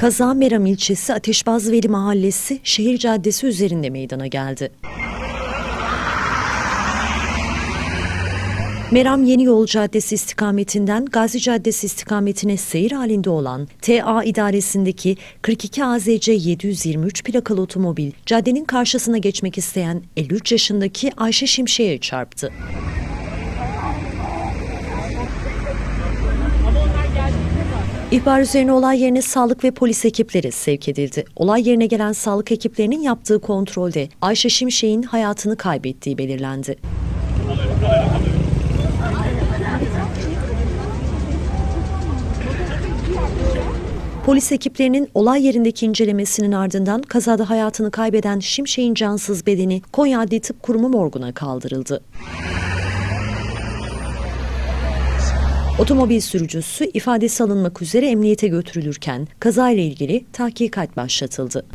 Kaza Meram ilçesi Ateşbazveli Mahallesi şehir caddesi üzerinde meydana geldi. Meram Yeni Yol Caddesi istikametinden Gazi Caddesi istikametine seyir halinde olan TA idaresindeki 42 AZC 723 plakalı otomobil caddenin karşısına geçmek isteyen 53 yaşındaki Ayşe Şimşek'e çarptı. İhbar üzerine olay yerine sağlık ve polis ekipleri sevk edildi. Olay yerine gelen sağlık ekiplerinin yaptığı kontrolde Ayşe Şimşek'in hayatını kaybettiği belirlendi. Polis ekiplerinin olay yerindeki incelemesinin ardından kazada hayatını kaybeden Şimşek'in cansız bedeni Konya Adli Tıp Kurumu morguna kaldırıldı. Otomobil sürücüsü ifadesi alınmak üzere emniyete götürülürken kazayla ilgili tahkikat başlatıldı.